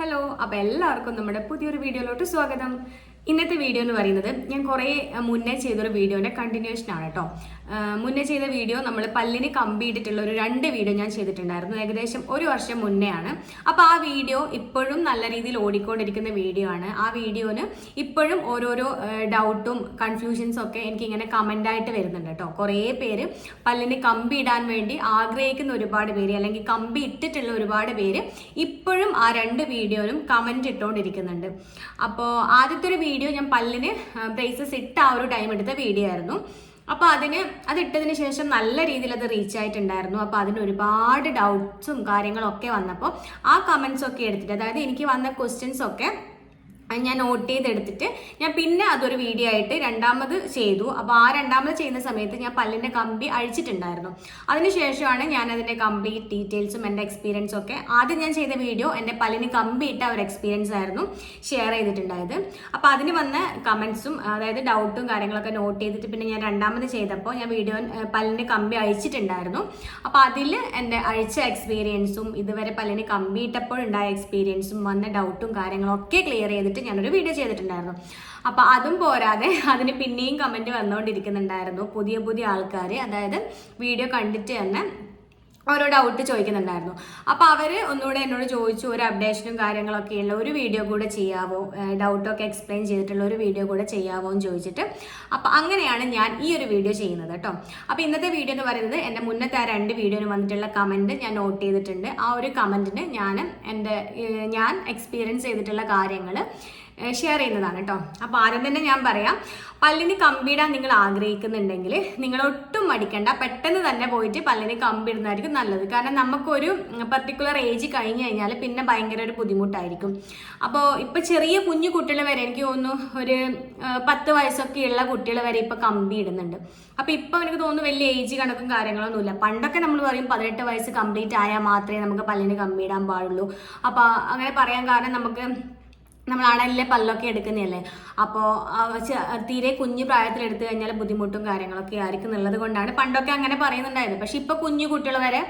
Hello അപ്പോൾ എല്ലാവർക്കും നമ്മുടെ പുതിയൊരു വീഡിയോയിലോട്ട് സ്വാഗതം. ഇന്നത്തെ വീഡിയോ എന്ന് പറയുന്നത് ഞാൻ കുറേ മുന്നേ ചെയ്തൊരു വീഡിയോന്റെ കണ്ടിന്യൂഷൻ ആണ് കേട്ടോ മുന്നേ ചെയ്ത വീഡിയോ നമ്മൾ പല്ലിന് കമ്പി ഇട്ടിട്ടുള്ള ഒരു രണ്ട് വീഡിയോ ഞാൻ ചെയ്തിട്ടുണ്ടായിരുന്നു. ഏകദേശം ഒരു വർഷം മുന്നേ ആണ് അപ്പോൾ ആ വീഡിയോ ഇപ്പോഴും നല്ല രീതിയിൽ ഓടിക്കൊണ്ടിരിക്കുന്ന വീഡിയോ ആണ്. ആ വീഡിയോന് ഇപ്പോഴും ഓരോരോ ഡൗട്ടും കൺഫ്യൂഷൻസും ഒക്കെ എനിക്ക് ഇങ്ങനെ കമന്റ് ആയിട്ട് വരുന്നുണ്ട് കേട്ടോ കുറേ പേര് പല്ലിന് കമ്പി ഇടാൻ വേണ്ടി ആഗ്രഹിക്കുന്ന ഒരുപാട് പേര് അല്ലെങ്കിൽ കമ്പി ഇട്ടിട്ടുള്ള ഒരുപാട് പേര് ഇപ്പോഴും ആ രണ്ട് വീഡിയോയിലും കമന്റ് ഇട്ടുകൊണ്ടിരിക്കുന്നുണ്ട് അപ്പോൾ ആദ്യത്തെ ഒരു വീഡിയോ ഞാൻ പല്ലിന് ബ്രേസസ് ഇട്ട ആ ഒരു ടൈം എടുത്ത വീഡിയോ ആയിരുന്നു. അപ്പോൾ അതിന് അത് ഇട്ടതിന് ശേഷം നല്ല രീതിയിൽ അത് റീച്ച് ആയിട്ടുണ്ടായിരുന്നു. അപ്പോൾ അതിന് ഒരുപാട് ഡൗട്ട്സും കാര്യങ്ങളൊക്കെ വന്നപ്പോൾ ആ കമന്റ്സ് ഒക്കെ എടുത്തിട്ട് അതായത് എനിക്ക് വന്ന ക്വസ്റ്റ്യൻസ് ഒക്കെ അത് ഞാൻ നോട്ട് ചെയ്തെടുത്തിട്ട് ഞാൻ പിന്നെ അതൊരു വീഡിയോ ആയിട്ട് രണ്ടാമത് ചെയ്തു. അപ്പോൾ ആ രണ്ടാമത് ചെയ്യുന്ന സമയത്ത് ഞാൻ പല്ലിന്റെ കമ്പി അഴിച്ചിട്ടുണ്ടായിരുന്നു. അതിനുശേഷമാണ് ഞാൻ അതിന്റെ കംപ്ലീറ്റ് ഡീറ്റെയിൽസും എന്റെ എക്സ്പീരിയൻസും ഒക്കെ ആദ്യം ഞാൻ ചെയ്ത വീഡിയോ എന്റെ പല്ലിന് കമ്പി ഇട്ട ഒരു എക്സ്പീരിയൻസ് ആയിരുന്നു ഷെയർ ചെയ്തിട്ടുണ്ടായത്. അപ്പോൾ അതിന് വന്ന കമൻസും അതായത് ഡൗട്ടും കാര്യങ്ങളൊക്കെ നോട്ട് ചെയ്തിട്ട് പിന്നെ ഞാൻ രണ്ടാമത് ചെയ്തപ്പോൾ ഞാൻ വീഡിയോ പല്ലിന് കമ്പി അഴിച്ചിട്ടുണ്ടായിരുന്നു. അപ്പോൾ അതിൽ എന്റെ അഴിച്ച എക്സ്പീരിയൻസും ഇതുവരെ പല്ലിന് കമ്പി ഇട്ടപ്പോഴുണ്ടായ എക്സ്പീരിയൻസും വന്ന ഡൗട്ടും കാര്യങ്ങളൊക്കെ ക്ലിയർ ചെയ്തിട്ട് ഞാനൊരു വീഡിയോ ചെയ്തിട്ടുണ്ടായിരുന്നു. അപ്പോൾ അതും പോരാതെ അതിന് പിന്നെയും കമന്റ് വന്നുകൊണ്ടിരിക്കുന്നുണ്ടായിരുന്നു. പുതിയ പുതിയ ആൾക്കാർ അതായത് വീഡിയോ കണ്ടിട്ട് തന്നെ ഓരോ ഡൗട്ട് ചോദിക്കുന്നുണ്ടായിരുന്നു. അപ്പോൾ അവർ ഒന്നുകൂടെ എന്നോട് ചോദിച്ചു ഒരു അപ്ഡേഷനും കാര്യങ്ങളൊക്കെ ഉള്ള ഒരു വീഡിയോ കൂടെ ചെയ്യാവോ? ഡൗട്ടൊക്കെ എക്സ്പ്ലെയിൻ ചെയ്തിട്ടുള്ള ഒരു വീഡിയോ കൂടെ ചെയ്യാവോ എന്ന് ചോദിച്ചിട്ട് അപ്പോൾ അങ്ങനെയാണ് ഞാൻ ഈ ഒരു വീഡിയോ ചെയ്യുന്നത് കേട്ടോ അപ്പോൾ ഇന്നത്തെ വീഡിയോ എന്ന് പറയുന്നത് എന്റെ മുന്നത്തെ ആ രണ്ട് വീഡിയോന് വന്നിട്ടുള്ള കമന്റ് ഞാൻ നോട്ട് ചെയ്തിട്ടുണ്ട്. ആ ഒരു കമന്റിന് ഞാൻ എന്റെ ഞാൻ എക്സ്പീരിയൻസ് ചെയ്തിട്ടുള്ള കാര്യങ്ങൾ ഷെയർ ചെയ്യുന്നതാണ് കേട്ടോ. അപ്പോൾ ആദ്യം തന്നെ ഞാൻ പറയാം പല്ലിന് കമ്പിയിടാൻ നിങ്ങൾ ആഗ്രഹിക്കുന്നുണ്ടെങ്കിൽ നിങ്ങൾ ഒട്ടും മടിക്കണ്ട. പെട്ടെന്ന് തന്നെ പോയിട്ട് പല്ലിന് കമ്പിടുന്നതായിരിക്കും നല്ലത്. കാരണം നമുക്കൊരു പർട്ടിക്കുലർ ഏജ് കഴിഞ്ഞ് കഴിഞ്ഞാൽ പിന്നെ ഭയങ്കര ഒരു ബുദ്ധിമുട്ടായിരിക്കും. അപ്പോൾ ഇപ്പോൾ ചെറിയ കുഞ്ഞു കുട്ടികൾ വരെ എനിക്ക് തോന്നുന്നു ഒരു പത്ത് വയസ്സൊക്കെ ഉള്ള കുട്ടികൾ വരെ ഇപ്പോൾ കമ്പി ഇടുന്നുണ്ട് അപ്പോൾ ഇപ്പോൾ എനിക്ക് തോന്നുന്നു വലിയ ഏജ് കണക്കും കാര്യങ്ങളൊന്നുമില്ല പണ്ടൊക്കെ നമ്മൾ പറയും പതിനെട്ട് വയസ്സ് കംപ്ലീറ്റ് ആയാൽ മാത്രമേ നമുക്ക് പല്ലിന് കമ്പി ഇടാൻ പാടുള്ളൂ. അപ്പോൾ അങ്ങനെ പറയാൻ കാരണം നമുക്ക് നമ്മളാണല്ലേ പല്ലൊക്കെ എടുക്കുന്നതല്ലേ? അപ്പോൾ തീരെ കുഞ്ഞു പ്രായത്തിൽ എടുത്തു കഴിഞ്ഞാൽ ബുദ്ധിമുട്ടും കാര്യങ്ങളൊക്കെ ആയിരിക്കും എന്നുള്ളത് കൊണ്ടാണ് പണ്ടൊക്കെ അങ്ങനെ പറയുന്നുണ്ടായത്. പക്ഷെ ഇപ്പൊ കുഞ്ഞു കുട്ടികൾ വരെ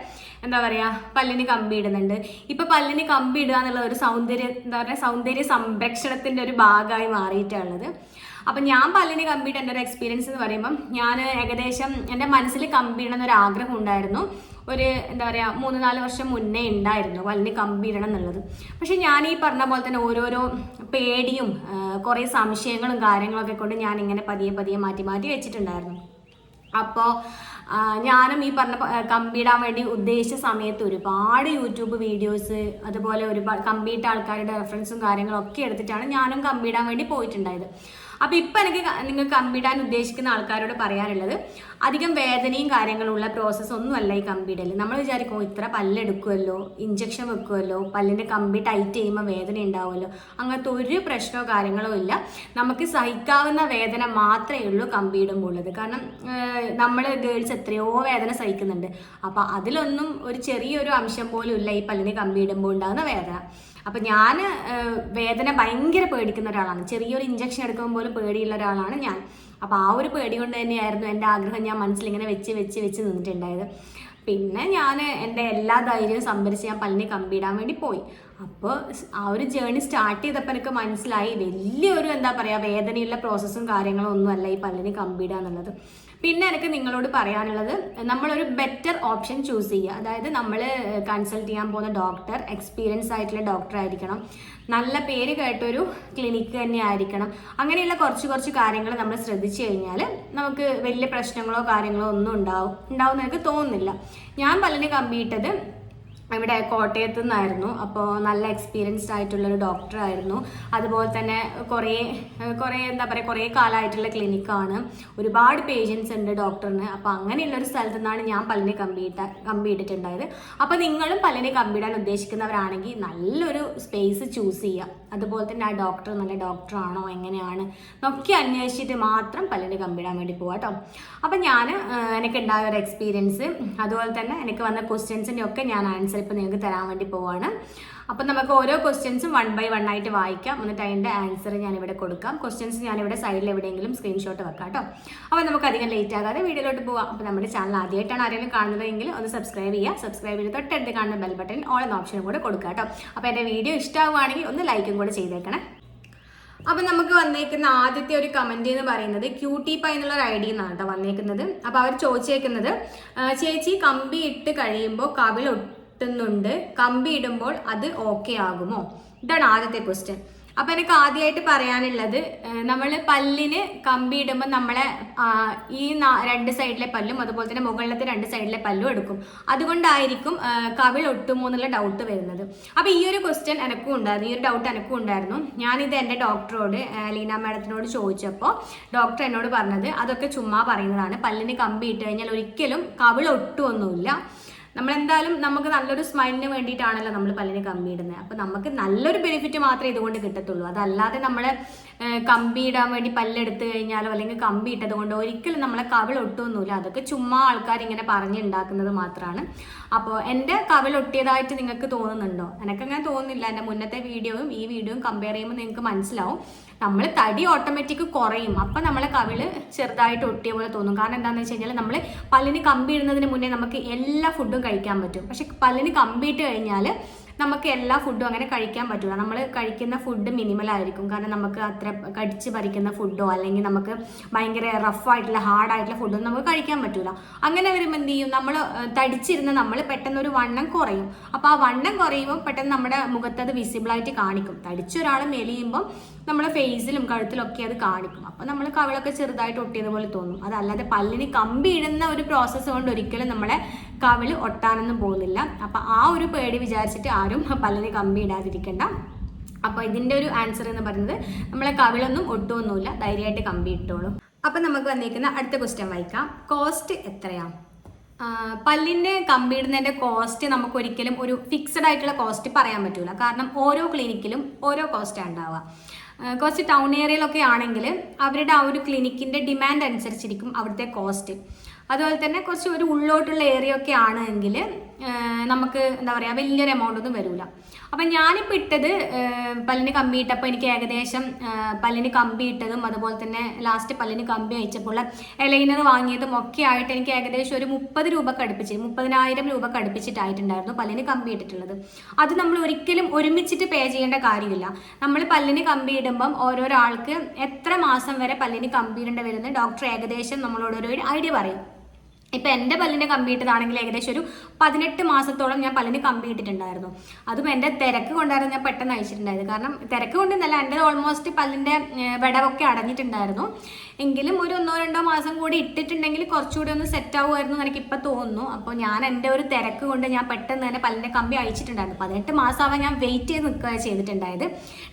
എന്താ പറയാ പല്ലിന് കമ്പി ഇടുന്നുണ്ട്. ഇപ്പൊ പല്ലിന് കമ്പി ഇടുക എന്നുള്ള ഒരു സൗന്ദര്യ എന്താ പറയുക സൗന്ദര്യ സംരക്ഷണത്തിന്റെ ഒരു ഭാഗമായി മാറിയിട്ടുള്ളത് അപ്പം ഞാൻ പല്ലിന് കമ്പിയിട്ട് എന്റെ ഒരു എക്സ്പീരിയൻസ് എന്ന് പറയുമ്പം ഞാൻ ഏകദേശം എന്റെ മനസ്സിൽ കമ്പിയിടണം എന്നൊരു ആഗ്രഹം ഉണ്ടായിരുന്നു. ഒരു എന്താ പറയുക മൂന്ന് നാല് വർഷം മുന്നേ ഉണ്ടായിരുന്നു പല്ലിന് കമ്പിയിടണം എന്നുള്ളത്. പക്ഷെ ഞാൻ ഈ പറഞ്ഞ പോലെ തന്നെ ഓരോരോ പേടിയും കുറേ സംശയങ്ങളും കാര്യങ്ങളൊക്കെ കൊണ്ട് ഞാൻ ഇങ്ങനെ പതിയെ പതിയെ മാറ്റി മാറ്റി വെച്ചിട്ടുണ്ടായിരുന്നു. അപ്പോൾ ഞാനും ഈ പറഞ്ഞ കമ്പിയിടാൻ വേണ്ടി ഉദ്ദേശിച്ച സമയത്ത് ഒരുപാട് യൂട്യൂബ് വീഡിയോസ് അതുപോലെ ഒരുപാട് കമ്പിയിട്ട ആൾക്കാരുടെ റെഫറൻസും കാര്യങ്ങളൊക്കെ എടുത്തിട്ടാണ് ഞാനും കമ്പിയിടാൻ വേണ്ടി പോയിട്ടുണ്ടായത്. അപ്പോൾ ഇപ്പം എനിക്ക് നിങ്ങൾക്ക് നിങ്ങൾ കമ്പിടാൻ ഉദ്ദേശിക്കുന്ന ആൾക്കാരോട് പറയാനുള്ളത് അധികം വേദനയും കാര്യങ്ങളുള്ള പ്രോസസ്സ് ഒന്നുമല്ല ഈ കമ്പിടൽ നമ്മൾ വിചാരിക്കും "ഓ, ഇത്ര പല്ലെടുക്കുമല്ലോ ഇഞ്ചക്ഷൻ വെക്കുമല്ലോ പല്ലിന്റെ കമ്പി ടൈറ്റ് ചെയ്യുമ്പോൾ വേദന ഉണ്ടാവുമല്ലോ. അങ്ങനത്തെ ഒരു പ്രശ്നമോ കാര്യങ്ങളോ ഇല്ല. നമുക്ക് സഹിക്കാവുന്ന വേദന മാത്രമേ ഉള്ളൂ കമ്പിയിടുമ്പോൾ ഉള്ളത് കാരണം നമ്മൾ ഗേൾസ് എത്രയോ വേദന സഹിക്കുന്നുണ്ട്. അപ്പോൾ അതിലൊന്നും ഒരു ചെറിയൊരു അംശം പോലും ഇല്ല ഈ പല്ലിന് കമ്പിയിടുമ്പോൾ ഉണ്ടാകുന്ന വേദന. അപ്പം ഞാൻ വേദന ഭയങ്കര പേടിക്കുന്ന ഒരാളാണ്. ചെറിയൊരു ഇഞ്ചക്ഷൻ എടുക്കുമ്പോൾ പോലും പേടിയുള്ള ഒരാളാണ് ഞാൻ. അപ്പോൾ ആ ഒരു പേടി കൊണ്ട് തന്നെയായിരുന്നു എന്റെ ആഗ്രഹം ഞാൻ മനസ്സിൽ ഇങ്ങനെ വെച്ച് വെച്ച് വെച്ച് നിന്നിട്ടുണ്ടായത്. പിന്നെ ഞാൻ എന്റെ എല്ലാ ധൈര്യവും സംഭരിച്ച് ഞാൻ പല്ലിനെ കമ്പിയിടാൻ വേണ്ടി പോയി. അപ്പോൾ ആ ഒരു ജേണി സ്റ്റാർട്ട് ചെയ്തപ്പോൾ എനിക്ക് മനസ്സിലായി. വലിയൊരു എന്താ പറയുക വേദനയുള്ള പ്രോസസ്സും കാര്യങ്ങളും ഒന്നുമല്ല ഈ പല്ലിന് കമ്പിയിടുക എന്നുള്ളത്. പിന്നെ എനിക്ക് നിങ്ങളോട് പറയാനുള്ളത് നമ്മളൊരു ബെറ്റർ ഓപ്ഷൻ ചൂസ് ചെയ്യുക. അതായത് നമ്മൾ കൺസൾട്ട് ചെയ്യാൻ പോകുന്ന ഡോക്ടർ എക്സ്പീരിയൻസ് ആയിട്ടുള്ള ഡോക്ടർ ആയിരിക്കണം. നല്ല പേര് കേട്ടൊരു ക്ലിനിക്ക് തന്നെ ആയിരിക്കണം. അങ്ങനെയുള്ള കുറച്ച് കുറച്ച് കാര്യങ്ങൾ നമ്മൾ ശ്രദ്ധിച്ചു കഴിഞ്ഞാൽ നമുക്ക് വലിയ പ്രശ്നങ്ങളോ കാര്യങ്ങളോ ഒന്നും ഉണ്ടാവും ഉണ്ടാവും എന്ന് എനിക്ക് തോന്നുന്നില്ല. ഞാൻ പലരും കമ്പിയിട്ടത് ഇവിടെ കോട്ടയത്ത് നിന്നായിരുന്നു. അപ്പോൾ നല്ല എക്സ്പീരിയൻസ്ഡ് ആയിട്ടുള്ളൊരു ഡോക്ടറായിരുന്നു അതുപോലെ തന്നെ കുറേ കുറേ എന്താ പറയുക കുറേ കാലമായിട്ടുള്ള ക്ലിനിക്കാണ് ഒരുപാട് പേഷ്യൻസ് ഉണ്ട് ഡോക്ടറിന് അപ്പോൾ അങ്ങനെയുള്ളൊരു സ്ഥലത്തു നിന്നാണ് ഞാൻ പല്ലിനെ കമ്പിയിട്ട കമ്പിയിട്ടിട്ടുണ്ടായത്. അപ്പോൾ നിങ്ങളും പല്ലിനെ കമ്പിയിടാൻ ഉദ്ദേശിക്കുന്നവരാണെങ്കിൽ നല്ലൊരു സ്പേസ് ചൂസ് ചെയ്യുക. അതുപോലെ തന്നെ ആ ഡോക്ടർ നല്ല ഡോക്ടറാണോ എങ്ങനെയാണ് എന്നൊക്കെ അന്വേഷിച്ചിട്ട് മാത്രം പല്ലിന് കമ്പിയിടാൻ വേണ്ടി പോവാം കേട്ടോ. അപ്പം ഞാൻ എനിക്ക് ഉണ്ടായ ഒരു എക്സ്പീരിയൻസ് അതുപോലെ തന്നെ എനിക്ക് വന്ന ക്വസ്റ്റ്യൻസിന്റെ ഒക്കെ ഞാൻ ആൻസർ ഇപ്പം നിങ്ങൾക്ക് തരാൻ വേണ്ടി പോവാണ്. അപ്പം നമുക്ക് ഓരോ ക്വസ്റ്റ്യൻസും വൺ ബൈ വൺ ആയിട്ട് വായിക്കാം. എന്നിട്ട് അതിന്റെ ആൻസർ ഞാനിവിടെ കൊടുക്കാം. ക്വസ്റ്റ്യൻസ് ഞാനിവിടെ സൈഡിൽ എവിടെയെങ്കിലും സ്ക്രീൻഷോട്ട് വെക്കാം കേട്ടോ. അപ്പോൾ നമുക്ക് അധികം ലേറ്റ് ആകാതെ വീഡിയോയിലോട്ട് പോവാം. അപ്പോൾ നമ്മുടെ ചാനൽ ആദ്യമായിട്ടാണ് ആരെങ്കിലും കാണുന്നതെങ്കിൽ ഒന്ന് സബ്സ്ക്രൈബ് ചെയ്യുക. സബ്സ്ക്രൈബ് ചെയ്ത് തൊട്ടടുത്ത് കാണുന്ന ബെൽ ബട്ടൺ ഓൾ എന്ന ഓപ്ഷനും കൂടെ കൊടുക്കുക കേട്ടോ. അപ്പോൾ എന്റെ വീഡിയോ ഇഷ്ടമാവുകയാണെങ്കിൽ ഒന്ന് ലൈക്കും കൂടെ ചെയ്തേക്കണേ. അപ്പം നമുക്ക് വന്നേക്കുന്ന ആദ്യത്തെ ഒരു കമന്റ് എന്ന് പറയുന്നത് ക്യൂട്ടി പൈ എന്നുള്ള ഒരു ഐഡിയ എന്നാണ് കേട്ടോ വന്നേക്കുന്നത്. അപ്പോൾ അവർ ചോദിച്ചേക്കുന്നത് ചേച്ചി കമ്പി ഇട്ട് കഴിയുമ്പോൾ കവിൾ ഒട്ടുന്നുണ്ട് കമ്പി ഇടുമ്പോൾ അത് ഓക്കെ ആകുമോ? ഇതാണ് ആദ്യത്തെ ക്വസ്റ്റ്യൻ അപ്പൊ എനിക്ക് ആദ്യമായിട്ട് പറയാനുള്ളത് നമ്മൾ പല്ലിന് കമ്പി ഇടുമ്പോൾ നമ്മളെ ഈ രണ്ട് സൈഡിലെ പല്ലും അതുപോലെ തന്നെ മുകളിലത്തെ രണ്ട് സൈഡിലെ പല്ലും എടുക്കും. അതുകൊണ്ടായിരിക്കും കവിൾ ഒട്ടുമോ എന്നുള്ള ഡൗട്ട് വരുന്നത്. അപ്പോൾ ഈ ഒരു ക്വസ്റ്റ്യൻ എനക്കും ഉണ്ടായിരുന്നു ഈ ഒരു ഡൗട്ട് എനക്കും ഉണ്ടായിരുന്നു. ഞാനിത് എന്റെ ഡോക്ടറോട് ലീന മാഡത്തിനോട് ചോദിച്ചപ്പോൾ ഡോക്ടർ എന്നോട് പറഞ്ഞത് അതൊക്കെ ചുമ്മാ പറയുന്നതാണ്. പല്ലിന് കമ്പി ഇട്ട് കഴിഞ്ഞാൽ ഒരിക്കലും കവിൾ ഒട്ടുമൊന്നുമില്ല നമ്മളെന്തായാലും നമുക്ക് നല്ലൊരു സ്മൈലിന് വേണ്ടിയിട്ടാണല്ലോ നമ്മൾ പല്ലിന് കമ്പി ഇടുന്നത് അപ്പോൾ നമുക്ക് നല്ലൊരു ബെനിഫിറ്റ് മാത്രമേ ഇതുകൊണ്ട് കിട്ടത്തുള്ളൂ. അതല്ലാതെ നമ്മൾ കമ്പി ഇടാൻ വേണ്ടി പല്ലെടുത്ത് കഴിഞ്ഞാലോ അല്ലെങ്കിൽ കമ്പി ഇട്ടത് കൊണ്ട് ഒരിക്കലും നമ്മളെ കവിൾ ഒട്ടുമൊന്നുമില്ല അതൊക്കെ ചുമ്മാ ആൾക്കാർ ഇങ്ങനെ പറഞ്ഞുണ്ടാക്കുന്നത് മാത്രമാണ് അപ്പോൾ എന്റെ കവിൾ ഒട്ടിയതായിട്ട് നിങ്ങൾക്ക് തോന്നുന്നുണ്ടോ? എനിക്കങ്ങനെ തോന്നുന്നില്ല. എന്റെ മുന്നത്തെ വീഡിയോയും ഈ വീഡിയോയും കമ്പയർ ചെയ്യുമ്പോൾ നിങ്ങൾക്ക് മനസ്സിലാവും. നമ്മൾ തടി ഓട്ടോമാറ്റിക് കുറയും. അപ്പം നമ്മളെ കവിൾ ചെറുതായിട്ട് ഒട്ടിയ പോലെ തോന്നും. കാരണം എന്താണെന്ന് വെച്ച് കഴിഞ്ഞാൽ നമ്മൾ പല്ലിന് കമ്പി ഇടുന്നതിന് മുന്നേ നമുക്ക് എല്ലാ ഫുഡും കഴിക്കാൻ പറ്റും. പക്ഷെ പല്ലിന് കമ്പി ഇട്ട് കഴിഞ്ഞാൽ നമുക്ക് എല്ലാ ഫുഡും അങ്ങനെ കഴിക്കാൻ പറ്റില്ല നമ്മൾ കഴിക്കുന്ന ഫുഡ് മിനിമൽ ആയിരിക്കും. കാരണം നമുക്ക് അത്ര കടിച്ച് പറിക്കുന്ന ഫുഡോ അല്ലെങ്കിൽ നമുക്ക് ഭയങ്കര റഫായിട്ടുള്ള ഹാർഡായിട്ടുള്ള ഫുഡൊന്നും നമുക്ക് കഴിക്കാൻ പറ്റില്ല അങ്ങനെ വരുമ്പോൾ എന്ത് ചെയ്യും? നമ്മൾ തടിച്ചിരുന്ന നമ്മൾ പെട്ടെന്ന് ഒരു വണ്ണം കുറയും. അപ്പോൾ ആ വണ്ണം കുറയുമ്പോൾ പെട്ടെന്ന് നമ്മുടെ മുഖത്ത് അത് വിസിബിളായിട്ട് കാണിക്കും. തടിച്ചൊരാൾ മെലിയുമ്പോൾ നമ്മുടെ ഫേസിലും കഴുത്തിലും ഒക്കെ അത് കാണിക്കും. അപ്പോൾ നമ്മൾ കവിളൊക്കെ ചെറുതായിട്ട് ഒട്ടിയതുപോലെ തോന്നും. അതല്ലാതെ പല്ലിന് കമ്പി ഇടുന്ന ഒരു പ്രോസസ്സ് കൊണ്ട് ഒരിക്കലും നമ്മളെ കവിൾ ഒട്ടാനൊന്നും പോകുന്നില്ല. അപ്പൊ ആ ഒരു പേടി വിചാരിച്ചിട്ട് ആരും പല്ലിന് കമ്പി ഇടാതിരിക്കണ്ട. അപ്പോൾ ഇതിന്റെ ഒരു ആൻസർ എന്ന് പറയുന്നത് നമ്മളെ കവിളൊന്നും ഒട്ടുമൊന്നുമില്ല ധൈര്യമായിട്ട് കമ്പി ഇട്ടോളൂ. അപ്പം നമുക്ക് വന്നിരിക്കുന്ന അടുത്ത ക്വസ്റ്റ്യൻ വായിക്കാം. കോസ്റ്റ് എത്രയാണ് പല്ലിന്റെ കമ്പി ഇടുന്നതിന്റെ കോസ്റ്റ് നമുക്ക് ഒരിക്കലും ഒരു ഫിക്സഡ് ആയിട്ടുള്ള കോസ്റ്റ് പറയാൻ പറ്റില്ല കാരണം ഓരോ ക്ലിനിക്കിലും ഓരോ കോസ്റ്റാണ് ഉണ്ടാവുക. കുറച്ച് ടൗൺ ഏരിയയിലൊക്കെ ആണെങ്കിൽ അവരുടെ ആ ഒരു ക്ലിനിക്കിന്റെ ഡിമാൻഡ് അനുസരിച്ചിരിക്കും അവിടുത്തെ കോസ്റ്റ് അതുപോലെ തന്നെ കുറച്ച് ഒരു ഉള്ളോട്ടുള്ള ഏരിയ ഒക്കെ ആണെങ്കിൽ നമുക്ക് എന്താ പറയുക വലിയൊരു എമൗണ്ട് ഒന്നും വരില്ല അപ്പം ഞാനിപ്പോൾ ഇട്ടത് പല്ലിന് കമ്പി ഇട്ടപ്പോൾ എനിക്ക് ഏകദേശം പല്ലിന് കമ്പി ഇട്ടതും അതുപോലെ തന്നെ ലാസ്റ്റ് പല്ലിന് കമ്പി അയച്ചപ്പോൾ എലൈനർ വാങ്ങിയതും ഒക്കെ ആയിട്ട് എനിക്ക് ഏകദേശം ഒരു മുപ്പത് രൂപ കടുപ്പിച്ച് മുപ്പതിനായിരം രൂപ കടുപ്പിച്ചിട്ടായിട്ടുണ്ടായിരുന്നു പല്ലിന് കമ്പി ഇട്ടിട്ടുള്ളത്. അത് നമ്മൾ ഒരിക്കലും ഒരുമിച്ചിട്ട് പേ ചെയ്യേണ്ട കാര്യമില്ല. നമ്മൾ പല്ലിന് കമ്പി ഇടുമ്പം ഓരോരോ ആൾക്ക് എത്ര മാസം വരെ പല്ലിന് കമ്പി ഇടേണ്ടി വരുന്നത് ഡോക്ടർ ഏകദേശം നമ്മളോട് ഒരു ഐഡിയ പറയും. ഇപ്പൊ എന്റെ പല്ലിന് കമ്പിയിട്ടതാണെങ്കിൽ ഏകദേശം ഒരു പതിനെട്ട് മാസത്തോളം ഞാൻ പല്ലിന് കമ്പി ഇട്ടിട്ടുണ്ടായിരുന്നു അതും എന്റെ തിരക്ക് കൊണ്ടായിരുന്നു ഞാൻ പെട്ടെന്ന് അയച്ചിട്ടുണ്ടായത് കാരണം തിരക്ക് കൊണ്ടൊന്നല്ല എന്റെ ഓൾമോസ്റ്റ് പല്ലിന്റെ വിടവൊക്കെ അടഞ്ഞിട്ടുണ്ടായിരുന്നു. എങ്കിലും ഒരു ഒന്നോ രണ്ടോ മാസം കൂടി ഇട്ടിട്ടുണ്ടെങ്കിൽ കുറച്ചുകൂടി ഒന്ന് സെറ്റ് ആവുമായിരുന്നു എന്ന് എനിക്ക് ഇപ്പം തോന്നുന്നു. അപ്പോൾ ഞാൻ എന്റെ ഒരു തിരക്ക് കൊണ്ട് ഞാൻ പെട്ടെന്ന് തന്നെ പല്ലിന്റെ കമ്പി അഴിച്ചിട്ടുണ്ടായിരുന്നു. പതിനെട്ട് മാസമാവാൻ ഞാൻ വെയിറ്റ് ചെയ്ത് നിൽക്കുക ചെയ്തിട്ടുണ്ടായത്.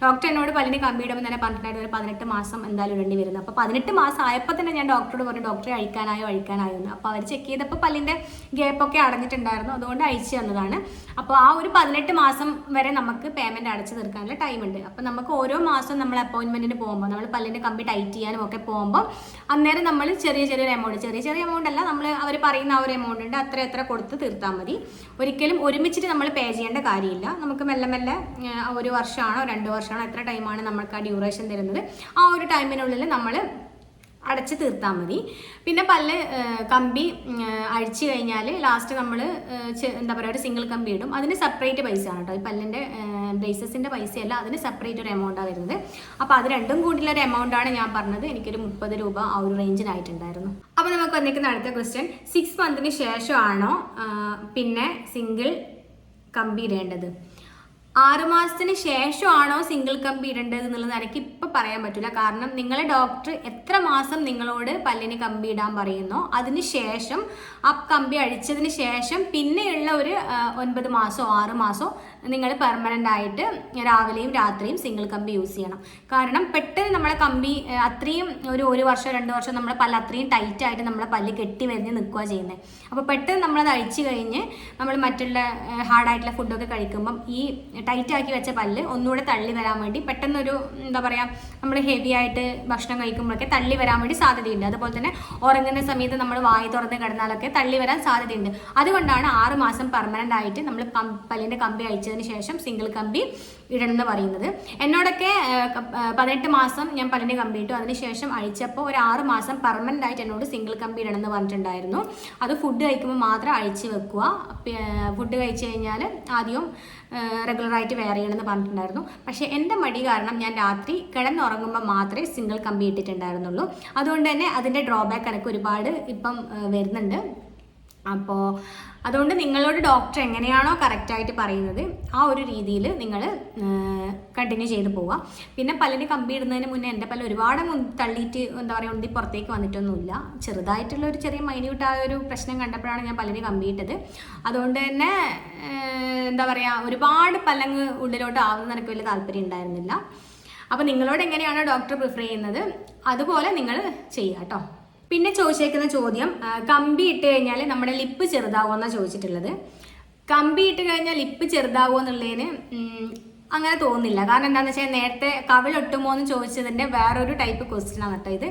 ഡോക്ടർ എന്നോട് പല്ലിന് കമ്പി ഇടുമ്പോൾ തന്നെ പറഞ്ഞിട്ടുണ്ടായിരുന്നു ഒരു പതിനെട്ട് മാസം എന്തായാലും ഇടേണ്ടി വരുന്നത് അപ്പോൾ പതിനെട്ട് മാസം ആയപ്പോൾ തന്നെ ഞാൻ ഡോക്ടറോട് പറഞ്ഞു ഡോക്ടറെ അഴിക്കാനായോ അഴിക്കാനായോ എന്ന്. അപ്പോൾ അവർ ചെക്ക് ചെയ്തപ്പോൾ പല്ലിന്റെ ഗ്യാപ്പൊക്കെ അടഞ്ഞിട്ടുണ്ടായിരുന്നു. അതുകൊണ്ട് അഴിച്ചു തന്നതാണ്. അപ്പോൾ ആ ഒരു പതിനെട്ട് മാസം വരെ നമുക്ക് പേയ്മെന്റ് അടച്ചു തീർക്കാനുള്ള ടൈം ഉണ്ട്. അപ്പോൾ നമുക്ക് ഓരോ മാസം നമ്മൾ അപ്പോയിൻമെന്റിന് പോകുമ്പോൾ നമ്മൾ പല്ലിന്റെ കമ്പി ടൈറ്റ് ചെയ്യാനും ഒക്കെ പോകുമ്പോൾ അന്നേരം നമ്മൾ ചെറിയ ചെറിയൊരു എമൗണ്ട് ചെറിയ ചെറിയ എമൗണ്ട് അല്ല നമ്മൾ അവർ പറയുന്ന ആ ഒരു എമൗണ്ട് ഉണ്ട് അത്ര എത്ര കൊടുത്ത് തീർത്താൽ മതി. ഒരിക്കലും ഒരുമിച്ചിട്ട് നമ്മൾ പേ ചെയ്യേണ്ട കാര്യമില്ല. നമുക്ക് മെല്ലെ മെല്ലെ ഒരു വർഷമാണോ രണ്ട് വർഷമാണോ എത്ര ടൈമാണ് നമ്മൾക്ക് ആ ഡ്യൂറേഷൻ തരുന്നത്? ആ ഒരു ടൈമിനുള്ളിൽ നമ്മൾ അടച്ച് തീർത്താൽ മതി. പിന്നെ പല്ല് കമ്പി അഴിച്ചു കഴിഞ്ഞാൽ ലാസ്റ്റ് നമ്മൾ എന്താ പറയുക ഒരു സിംഗിൾ കമ്പി ഇടും. അതിന് സെപ്പറേറ്റ് പൈസ ആണ് കേട്ടോ ഈ പല്ലിന്റെ ബ്രേസസിന്റെ പൈസയല്ല അതിന് സെപ്പറേറ്റ് ഒരു എമൗണ്ടാണ് വരുന്നത്. അപ്പോൾ അത് രണ്ടും കൂടിയുള്ള ഒരു എമൗണ്ടാണ് ഞാൻ പറഞ്ഞത്. എനിക്കൊരു മുപ്പത് രൂപ ആ ഒരു റേഞ്ചിനായിട്ടുണ്ടായിരുന്നു അപ്പോൾ നമുക്ക് വന്നിരിക്കുന്ന അടുത്ത ക്വസ്റ്റ്യൻ സിക്സ് മന്തിന് ശേഷമാണോ പിന്നെ സിംഗിൾ കമ്പി ഇടേണ്ടത്? ആറുമാസത്തിന് ശേഷമാണോ സിംഗിൾ കമ്പി ഇടേണ്ടത് എന്നുള്ളത് എനിക്ക് ഇപ്പം പറയാൻ പറ്റില്ല കാരണം നിങ്ങളെ ഡോക്ടർ എത്ര മാസം നിങ്ങളോട് പല്ലിന് കമ്പി ഇടാൻ പറയുന്നോ അതിന് ശേഷം ആ കമ്പി അഴിച്ചതിന് ശേഷം പിന്നെയുള്ള ഒരു ഒൻപത് മാസമോ ആറ് മാസമോ നിങ്ങൾ പെർമനന്റ് ആയിട്ട് രാവിലെയും രാത്രിയും സിംഗിൾ കമ്പി യൂസ് ചെയ്യണം. കാരണം പെട്ടെന്ന് നമ്മളെ കമ്പി അത്രയും ഒരു ഒരു വർഷം രണ്ട് വർഷം നമ്മളെ പല്ല് അത്രയും ടൈറ്റ് ആയിട്ട് നമ്മളെ പല്ല് കെട്ടി വരിഞ്ഞ് നിൽക്കുക ചെയ്യുന്നത് അപ്പോൾ പെട്ടെന്ന് നമ്മളത് അഴിച്ചു കഴിഞ്ഞ് നമ്മൾ മറ്റുള്ള ഹാർഡായിട്ടുള്ള ഫുഡൊക്കെ കഴിക്കുമ്പം ഈ ടൈറ്റ് ആക്കി വെച്ച പല്ല് ഒന്നുകൂടെ തള്ളി വരാൻ വേണ്ടി പെട്ടെന്നൊരു എന്താ പറയുക നമ്മൾ ഹെവി ആയിട്ട് ഭക്ഷണം കഴിക്കുമ്പോഴൊക്കെ തള്ളി വരാൻ വേണ്ടി സാധ്യതയുണ്ട്. അതുപോലെ തന്നെ ഉറങ്ങുന്ന സമയത്ത് നമ്മൾ വായി തുറന്ന് കിടന്നാലൊക്കെ തള്ളി വരാൻ സാധ്യതയുണ്ട്. അതുകൊണ്ടാണ് ആറ് മാസം പെർമനന്റ് ആയിട്ട് നമ്മൾ പല്ലിന്റെ കമ്പി അയച്ചതിന് ശേഷം സിംഗിൾ കമ്പി ഇടണം എന്ന് പറയുന്നത്. എന്നോടൊക്കെ പതിനെട്ട് മാസം ഞാൻ പല്ലിന്റെ കമ്പി ഇട്ടു അതിനുശേഷം അഴിച്ചപ്പോൾ ഒരു ആറ് മാസം പെർമനന്റ് ആയിട്ട് എന്നോട് സിംഗിൾ കമ്പി ഇടണം എന്ന് പറഞ്ഞിട്ടുണ്ടായിരുന്നു. അത് ഫുഡ് കഴിക്കുമ്പോൾ മാത്രം അഴിച്ച് വെക്കുക. ഫുഡ് കഴിച്ചു കഴിഞ്ഞാൽ ആദ്യം റെഗുലറായിട്ട് വെയർ ചെയ്യണമെന്ന് പറഞ്ഞിട്ടുണ്ടായിരുന്നു. പക്ഷേ എന്റെ മടി കാരണം ഞാൻ രാത്രി കിടന്നുറങ്ങുമ്പോൾ മാത്രമേ സിംഗിൾ കമ്പി ഇട്ടിട്ടുണ്ടായിരുന്നുള്ളൂ. അതുകൊണ്ട് തന്നെ അതിന്റെ ഡ്രോബാക്ക് എനിക്ക് ഒരുപാട് ഇപ്പം വരുന്നുണ്ട്. അപ്പോൾ അതുകൊണ്ട് നിങ്ങളോട് ഡോക്ടർ എങ്ങനെയാണോ കറക്റ്റായിട്ട് പറയുന്നത് ആ ഒരു രീതിയിൽ നിങ്ങൾ കണ്ടിന്യൂ ചെയ്ത് പോവുക. പിന്നെ പല്ലിന് കമ്പി ഇടുന്നതിന് മുന്നേ എന്റെ പല്ല ഒരുപാട് തള്ളിയിട്ട് എന്താ പറയുക ഉണ്ടി പുറത്തേക്ക് വന്നിട്ടൊന്നുമില്ല. ചെറുതായിട്ടുള്ള ഒരു ചെറിയ മൈന്യൂട്ട് ആ ഒരു പ്രശ്നം കണ്ടപ്പോഴാണ് ഞാൻ പല്ലിന് കമ്പിയിട്ടത് അതുകൊണ്ട് തന്നെ എന്താ പറയുക ഒരുപാട് പല്ലങ്ങ് ഉള്ളിലോട്ട് ആവുന്ന എനിക്ക് വലിയ താല്പര്യം ഉണ്ടായിരുന്നില്ല. അപ്പോൾ നിങ്ങളോട് എങ്ങനെയാണോ ഡോക്ടർ പ്രിഫർ ചെയ്യുന്നത് അതുപോലെ നിങ്ങൾ ചെയ്യുക കേട്ടോ പിന്നെ ചോദിച്ചേക്കുന്ന ചോദ്യം കമ്പി ഇട്ട് കഴിഞ്ഞാൽ നമ്മുടെ ലിപ്പ് ചെറുതാവുമെന്നാണ് ചോദിച്ചിട്ടുള്ളത്. കമ്പി ഇട്ട് കഴിഞ്ഞാൽ ലിപ്പ് ചെറുതാവുമോ എന്നുള്ളതിന് അങ്ങനെ തോന്നുന്നില്ല. കാരണം എന്താണെന്ന് വെച്ചാൽ നേരത്തെ കവിളൊട്ടുമോ എന്ന് ചോദിച്ചതിന്റെ വേറൊരു ടൈപ്പ് ക്വസ്റ്റ്യൻ ആണ് കേട്ടോ ഇത്.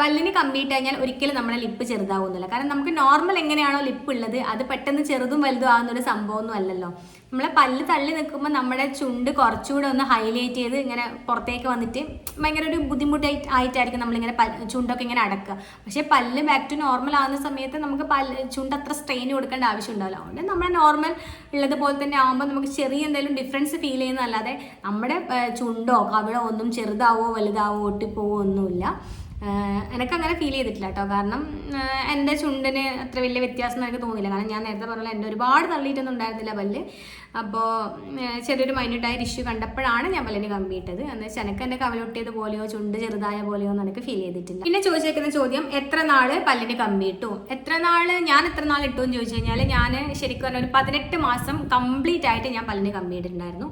പല്ലിന് കമ്പി ഇട്ട് കഴിഞ്ഞാൽ ഒരിക്കലും നമ്മുടെ ലിപ്പ് ചെറുതാവുന്നില്ല കാരണം നമുക്ക് നോർമൽ എങ്ങനെയാണോ ലിപ്പ് ഉള്ളത് അത് പെട്ടെന്ന് ചെറുതും വലുതും ആകുന്നൊരു സംഭവമൊന്നും അല്ലല്ലോ. നമ്മളെ പല്ല് തള്ളി നിൽക്കുമ്പോൾ നമ്മുടെ ചുണ്ട് കുറച്ചുകൂടെ ഒന്ന് ഹൈലൈറ്റ് ചെയ്ത് ഇങ്ങനെ പുറത്തേക്ക് വന്നിട്ട് ഭയങ്കര ഒരു ബുദ്ധിമുട്ടായിട്ട് ആയിട്ടായിരിക്കും നമ്മളിങ്ങനെ ചുണ്ടൊക്കെ ഇങ്ങനെ അടക്കുക. പക്ഷേ പല്ല് ബാക്ക് ടു നോർമൽ ആകുന്ന സമയത്ത് നമുക്ക് പല്ല് ചുണ്ട് അത്ര സ്ട്രെയിൻ കൊടുക്കേണ്ട ആവശ്യം ഉണ്ടാവില്ല അതുകൊണ്ട് നമ്മുടെ നോർമൽ ഉള്ളതുപോലെ തന്നെ ആകുമ്പോൾ നമുക്ക് ചെറിയ എന്തെങ്കിലും ഡിഫറൻസ് ഫീൽ ചെയ്യുന്നതല്ലാതെ നമ്മുടെ ചുണ്ടോ കവിളോ ഒന്നും ചെറുതാവോ വലുതാവോ ഒട്ടിപ്പോവോ ഒന്നുമില്ല. എനിക്ക് അങ്ങനെ ഫീൽ ചെയ്തിട്ടില്ല കേട്ടോ കാരണം എന്റെ ചുണ്ടിന് അത്ര വലിയ വ്യത്യാസം എനിക്ക് തോന്നിയില്ല. കാരണം ഞാൻ നേരത്തെ പറഞ്ഞ എന്റെ ഒരുപാട് തള്ളിയിട്ടൊന്നും ഉണ്ടായിരുന്നില്ല പല്ല്. അപ്പോൾ ചെറിയൊരു മൈന്യൂട്ടായ ഇഷ്യൂ കണ്ടപ്പോഴാണ് ഞാൻ പല്ലിന് കമ്പിയിട്ടത് എന്ന് എനിക്ക് എന്റെ കവലൊട്ടിയത് പോലെയോ ചുണ്ട് ചെറുതായ പോലെയോ എന്ന് എനിക്ക് ഫീൽ ചെയ്തിട്ടില്ല. പിന്നെ ചോദിച്ചേക്കുന്ന ചോദ്യം എത്ര നാൾ പല്ലിന് കമ്പി ഇട്ടു? എത്ര നാൾ ഞാൻ എത്ര നാൾ ഇട്ടു എന്ന് ചോദിച്ചു കഴിഞ്ഞാൽ ഞാൻ ശരിക്കും പറഞ്ഞാൽ ഒരു പതിനെട്ട് മാസം കംപ്ലീറ്റ് ആയിട്ട് ഞാൻ പല്ലിന് കമ്പി ഇട്ടിട്ടുണ്ടായിരുന്നു.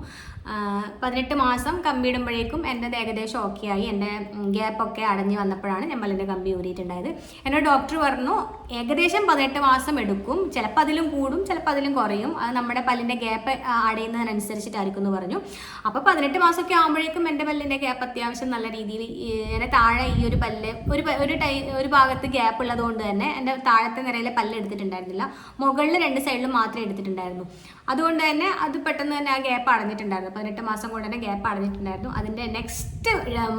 പതിനെട്ട് മാസം കമ്പി ഇടുമ്പോഴേക്കും എന്റെ ഏകദേശം ഓക്കെ ആയി. എന്റെ ഗ്യാപ്പൊക്കെ അടഞ്ഞു വന്നപ്പോഴാണ് ഞാൻ പല്ലിന്റെ കമ്പി ഊരിയിട്ടുണ്ടായത്. എന്നെ ഡോക്ടർ പറഞ്ഞു ഏകദേശം പതിനെട്ട് മാസം എടുക്കും. ചിലപ്പോൾ അതിലും കൂടും ചിലപ്പോൾ അതിലും കുറയും. അത് നമ്മുടെ പല്ലിന്റെ ഗ്യാപ്പ് അടയുന്നതിനനുസരിച്ചിട്ടായിരിക്കും എന്ന് പറഞ്ഞു. അപ്പോൾ പതിനെട്ട് മാസമൊക്കെ ആകുമ്പോഴേക്കും എന്റെ പല്ലിന്റെ ഗ്യാപ്പ് അത്യാവശ്യം നല്ല രീതിയിൽ എന്റെ താഴെ ഈ ഒരു പല്ല് ഒരു ഒരു ടൈ ഒരു ഭാഗത്ത് ഗ്യാപ്പ് ഉള്ളത് കൊണ്ട് തന്നെ എന്റെ താഴത്തെ നിരയിലെ പല്ല് എടുത്തിട്ടുണ്ടായിരുന്നില്ല മുകളിൽ രണ്ട് സൈഡിലും മാത്രമേ എടുത്തിട്ടുണ്ടായിരുന്നു. അതുകൊണ്ട് തന്നെ അത് പെട്ടെന്ന് തന്നെ ആ ഗ്യാപ്പ് അടഞ്ഞിട്ടുണ്ടായിരുന്നു. പതിനെട്ട് മാസം കൊണ്ട് തന്നെ ഗ്യാപ്പ് അടഞ്ഞിട്ടുണ്ടായിരുന്നു. അതിന്റെ നെക്സ്റ്റ്